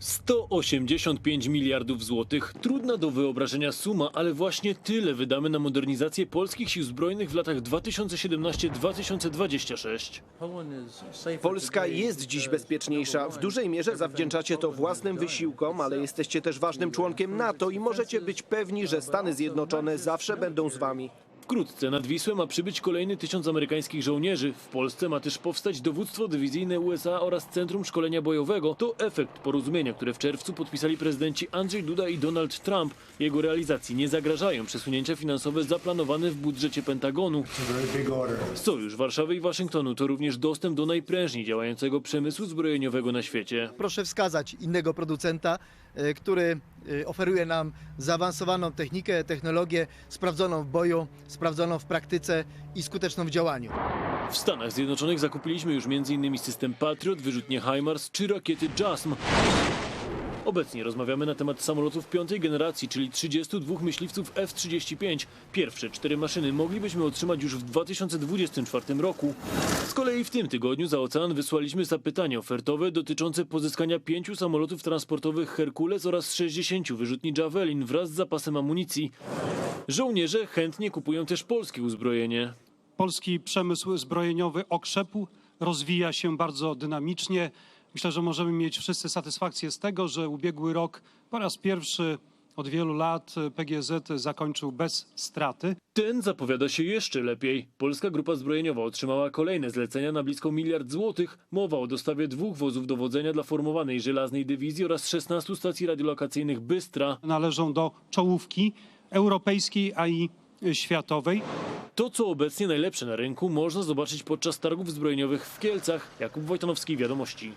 185 miliardów złotych. Trudna do wyobrażenia suma, ale właśnie tyle wydamy na modernizację polskich sił zbrojnych w latach 2017-2026. Polska jest dziś bezpieczniejsza. W dużej mierze zawdzięczacie to własnym wysiłkom, ale jesteście też ważnym członkiem NATO i możecie być pewni, że Stany Zjednoczone zawsze będą z wami. Wkrótce nad Wisłę ma przybyć kolejny tysiąc amerykańskich żołnierzy. W Polsce ma też powstać dowództwo dywizyjne USA oraz Centrum Szkolenia Bojowego. To efekt porozumienia, które w czerwcu podpisali prezydenci Andrzej Duda i Donald Trump. Jego realizacji nie zagrażają przesunięcia finansowe zaplanowane w budżecie Pentagonu. Sojusz Warszawy i Waszyngtonu to również dostęp do najprężniej działającego przemysłu zbrojeniowego na świecie. proszę wskazać innego producenta, który e, oferuje nam zaawansowaną technikę, technologię sprawdzoną w boju, sprawdzoną w praktyce i skuteczną w działaniu. W Stanach Zjednoczonych zakupiliśmy już m.in. system Patriot, wyrzutnie HIMARS czy rakiety JASM. Obecnie rozmawiamy na temat samolotów piątej generacji, czyli 32 myśliwców F-35. Pierwsze cztery maszyny moglibyśmy otrzymać już w 2024 roku. Z kolei w tym tygodniu za ocean wysłaliśmy zapytanie ofertowe dotyczące pozyskania pięciu samolotów transportowych Herkules oraz 60 wyrzutni Javelin wraz z zapasem amunicji. Żołnierze chętnie kupują też polskie uzbrojenie. Polski przemysł zbrojeniowy okrzepu rozwija się bardzo dynamicznie. Myślę, że możemy mieć wszyscy satysfakcję z tego, że ubiegły rok po raz pierwszy od wielu lat PGZ zakończył bez straty. Ten zapowiada się jeszcze lepiej. Polska Grupa Zbrojeniowa otrzymała kolejne zlecenia na blisko miliard złotych. Mowa o dostawie dwóch wozów dowodzenia dla formowanej żelaznej dywizji oraz 16 stacji radiolokacyjnych Bystra. Należą do czołówki europejskiej, a i światowej. To, co obecnie najlepsze na rynku, można zobaczyć podczas targów zbrojeniowych w Kielcach. Jakub Wojtanowski, Wiadomości.